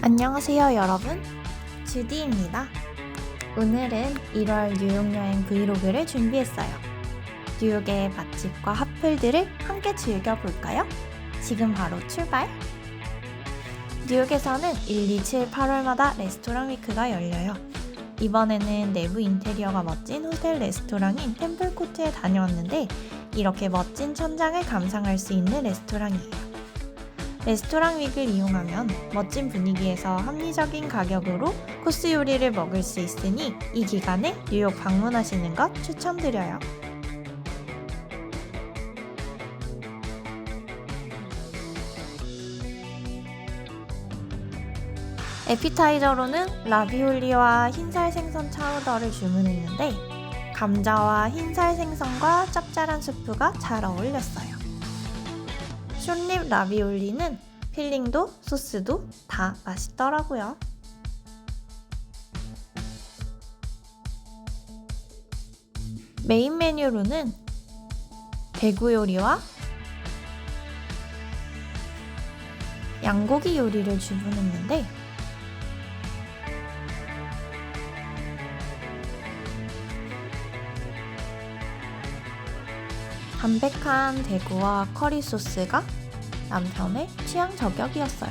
안녕하세요, 여러분. 주디입니다. 오늘은 1월 뉴욕 여행 브이로그를 준비했어요. 뉴욕의 맛집과 핫플들을 함께 즐겨볼까요? 지금 바로 출발! 뉴욕에서는 1, 2, 7, 8월마다 레스토랑 위크가 열려요. 이번에는 내부 인테리어가 멋진 호텔 레스토랑인 템플코트에 다녀왔는데 이렇게 멋진 천장을 감상할 수 있는 레스토랑이에요. 레스토랑 윅을 이용하면 멋진 분위기에서 합리적인 가격으로 코스 요리를 먹을 수 있으니 이 기간에 뉴욕 방문하시는 것 추천드려요. 에피타이저로는 라비올리와 흰살 생선 차우더를 주문했는데 감자와 흰살 생선과 짭짤한 수프가 잘 어울렸어요. 숏립 라비올리는 필링도 소스도 다 맛있더라고요. 메인 메뉴로는 대구 요리와 양고기 요리를 주문했는데 담백한 대구와 커리 소스가 남편의 취향 저격이었어요.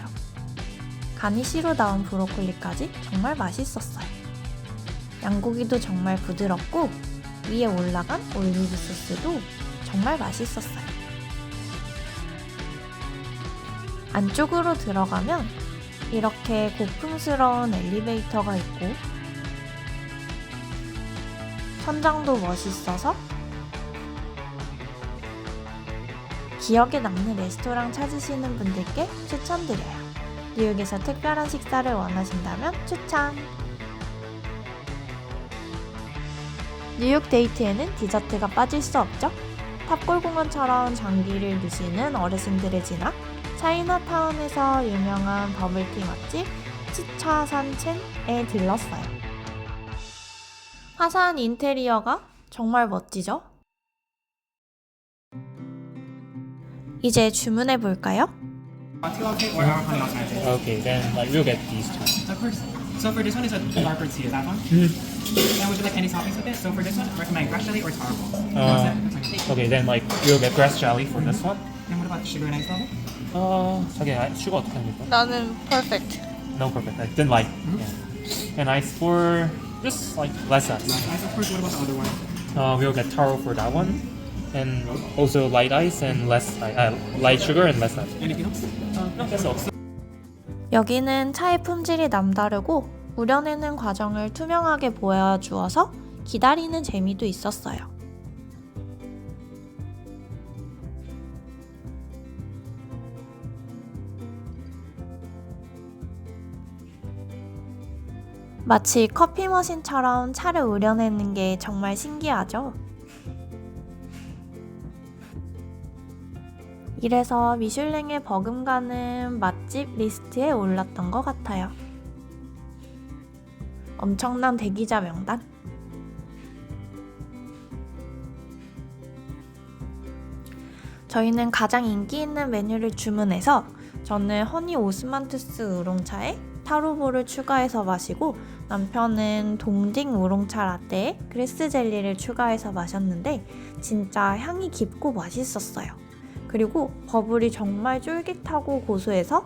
가니쉬로 나온 브로콜리까지 정말 맛있었어요. 양고기도 정말 부드럽고 위에 올라간 올리브 소스도 정말 맛있었어요. 안쪽으로 들어가면 이렇게 고풍스러운 엘리베이터가 있고 천장도 멋있어서 기억에 남는 레스토랑 찾으시는 분들께 추천드려요. 뉴욕에서 특별한 식사를 원하신다면 추천! 뉴욕 데이트에는 디저트가 빠질 수 없죠? 탑골공원처럼 장기를 두시는 어르신들의 진화, 차이나타운에서 유명한 버블티 맛집 치차산첸에 들렀어요. 화사한 인테리어가 정말 멋지죠? 이제 주문해 볼까요? Cocktail outfit or our honey alternative? Okay, then like we'll get these two. Of course. So for this one, it's a darker tea. Is that one? Mhm. And would you like any toppings with it? So for this one, recommend grass jelly or taro. Uh, Okay, then like we'll get grass jelly for this one. And what about the sugar and ice level? 어, 자기 아- 슈가 어떻게 합니까? 나는 perfect. No perfect. Like, then like, yeah. and ice for just like less ice. Less ice, of course. What about the other one? Uh, we'll get taro for that one, And also light ice and less uh, light sugar and less ice. Anything else? Uh, no, that's all. 여기는 차의 품질이 남다르고 우려내는 과정을 투명하게 보여주어서 기다리는 재미도 있었어요. 마치 커피 머신처럼 차를 우려내는 게 정말 신기하죠? 이래서 미슐랭에 버금가는 맛집 리스트에 올랐던 것 같아요. 엄청난 대기자 명단. 저희는 가장 인기 있는 메뉴를 주문해서 저는 허니 오스만투스 우롱차에 타로보를 추가해서 마시고 남편은 동딩 우롱차 라떼에 그레스 젤리를 추가해서 마셨는데 진짜 향이 깊고 맛있었어요. 그리고 버블이 정말 쫄깃하고 고소해서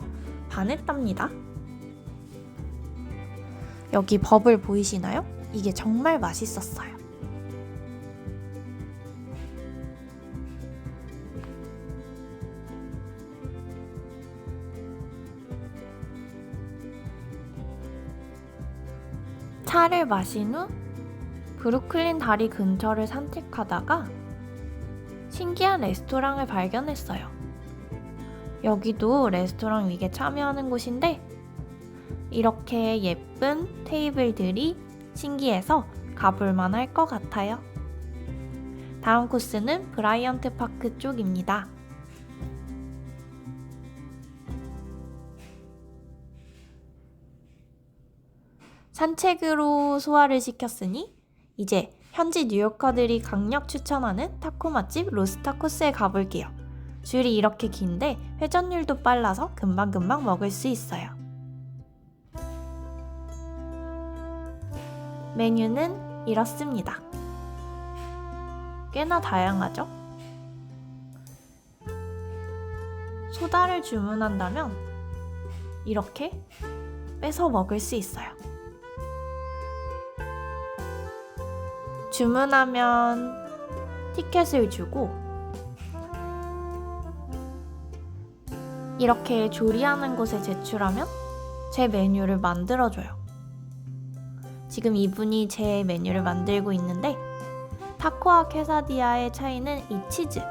반했답니다. 여기 버블 보이시나요? 이게 정말 맛있었어요. 차를 마신 후 브루클린 다리 근처를 산책하다가 신기한 레스토랑을 발견했어요. 여기도 레스토랑 윅에 참여하는 곳인데 이렇게 예쁜 테이블들이 신기해서 가볼만 할 것 같아요. 다음 코스는 브라이언트 파크 쪽입니다. 산책으로 소화를 시켰으니 이제 현지 뉴욕커들이 강력 추천하는 타코 맛집 로스타코스에 가볼게요. 줄이 이렇게 긴데 회전율도 빨라서 금방금방 먹을 수 있어요. 메뉴는 이렇습니다. 꽤나 다양하죠? 소다를 주문한다면 이렇게 뺏어 먹을 수 있어요. 주문하면 티켓을 주고 이렇게 조리하는 곳에 제출하면 제 메뉴를 만들어줘요. 지금 이분이 제 메뉴를 만들고 있는데 타코와 케사디아의 차이는 이 치즈.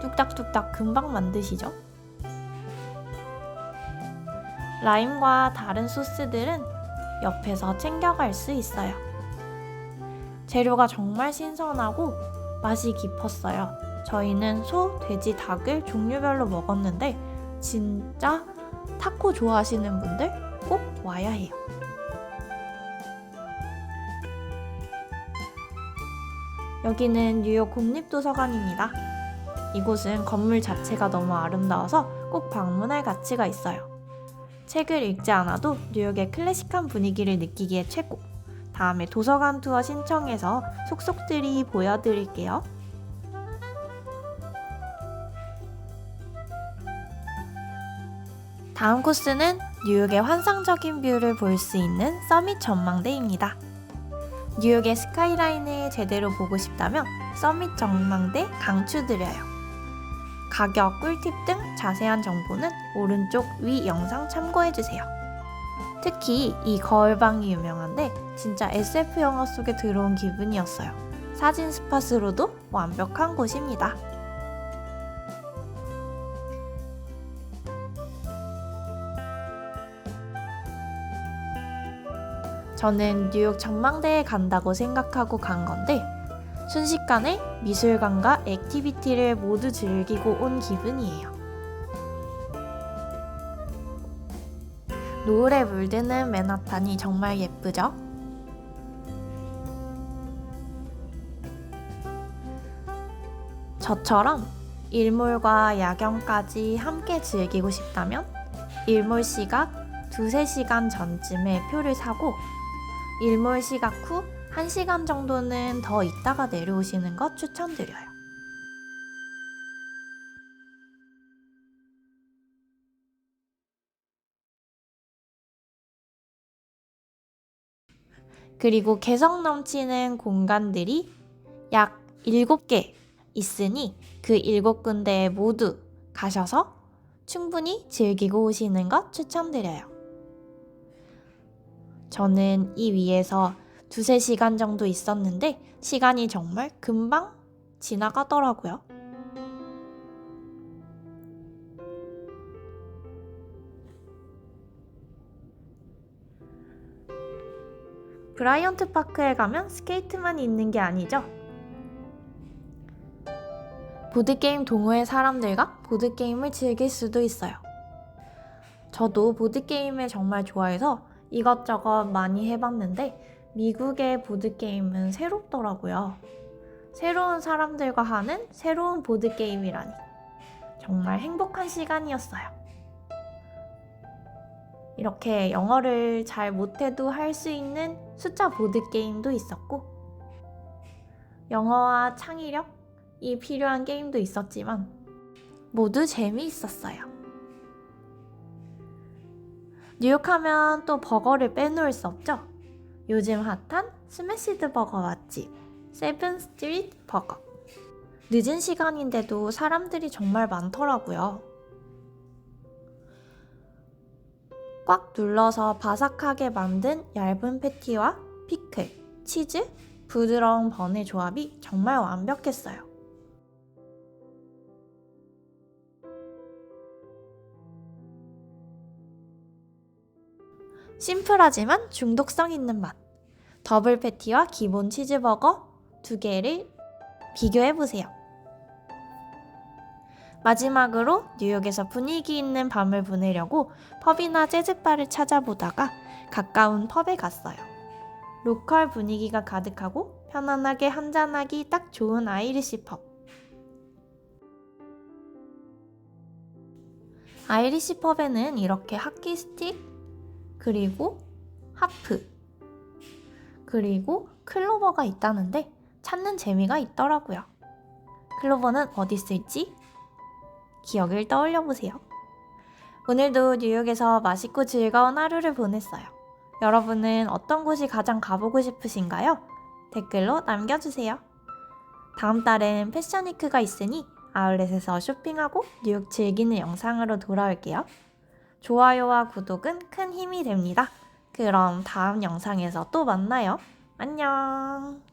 뚝딱뚝딱 금방 만드시죠? 라임과 다른 소스들은 옆에서 챙겨갈 수 있어요. 재료가 정말 신선하고 맛이 깊었어요. 저희는 소, 돼지, 닭을 종류별로 먹었는데 진짜 타코 좋아하시는 분들 꼭 와야 해요. 여기는 뉴욕 국립도서관입니다. 이곳은 건물 자체가 너무 아름다워서 꼭 방문할 가치가 있어요. 책을 읽지 않아도 뉴욕의 클래식한 분위기를 느끼기에 최고. 다음에 도서관 투어 신청해서 속속들이 보여드릴게요. 다음 코스는 뉴욕의 환상적인 뷰를 볼 수 있는 서밋 전망대입니다. 뉴욕의 스카이라인을 제대로 보고 싶다면 서밋 전망대 강추드려요. 가격, 꿀팁 등 자세한 정보는 오른쪽 위 영상 참고해주세요. 특히 이 거울방이 유명한데 진짜 SF 영화 속에 들어온 기분이었어요. 사진 스팟으로도 완벽한 곳입니다. 저는 뉴욕 전망대에 간다고 생각하고 간 건데 순식간에 미술관과 액티비티를 모두 즐기고 온 기분이에요. 노을에 물드는 맨하탄이 정말 예쁘죠? 저처럼 일몰과 야경까지 함께 즐기고 싶다면 일몰 시각 두세 시간 전쯤에 표를 사고 일몰 시각 후 1시간 정도는 더 있다가 내려오시는 것 추천드려요. 그리고 개성 넘치는 공간들이 약 7개 있으니 그 7군데에 모두 가셔서 충분히 즐기고 오시는 것 추천드려요. 저는 이 위에서 두세 시간 정도 있었는데 시간이 정말 금방 지나가더라고요. 브라이언트 파크에 가면 스케이트만 있는 게 아니죠. 보드게임 동호회 사람들과 보드게임을 즐길 수도 있어요. 저도 보드게임을 정말 좋아해서 이것저것 많이 해봤는데 미국의 보드게임은 새롭더라고요. 새로운 사람들과 하는 새로운 보드게임이라니. 정말 행복한 시간이었어요. 이렇게 영어를 잘 못해도 할 수 있는 숫자 보드게임도 있었고, 영어와 창의력 이 필요한 게임도 있었지만, 모두 재미있었어요. 뉴욕 하면 또 버거를 빼놓을 수 없죠? 요즘 핫한 스매시드 버거 맛집 세븐 스트리트 버거 늦은 시간인데도 사람들이 정말 많더라고요. 꽉 눌러서 바삭하게 만든 얇은 패티와 피클, 치즈, 부드러운 번의 조합이 정말 완벽했어요. 심플하지만 중독성 있는 맛. 더블 패티와 기본 치즈버거 두 개를 비교해 보세요. 마지막으로 뉴욕에서 분위기 있는 밤을 보내려고 펍이나 재즈바를 찾아보다가 가까운 펍에 갔어요. 로컬 분위기가 가득하고 편안하게 한잔하기 딱 좋은 아이리시 펍. 아이리시 펍에는 이렇게 하키 스틱 그리고 하프 그리고 클로버가 있다는데 찾는 재미가 있더라고요. 클로버는 어디 있을지 기억을 떠올려 보세요. 오늘도 뉴욕에서 맛있고 즐거운 하루를 보냈어요. 여러분은 어떤 곳이 가장 가보고 싶으신가요? 댓글로 남겨주세요. 다음 달엔 패션위크가 있으니 아울렛에서 쇼핑하고 뉴욕 즐기는 영상으로 돌아올게요. 좋아요와 구독은 큰 힘이 됩니다. 그럼 다음 영상에서 또 만나요. 안녕.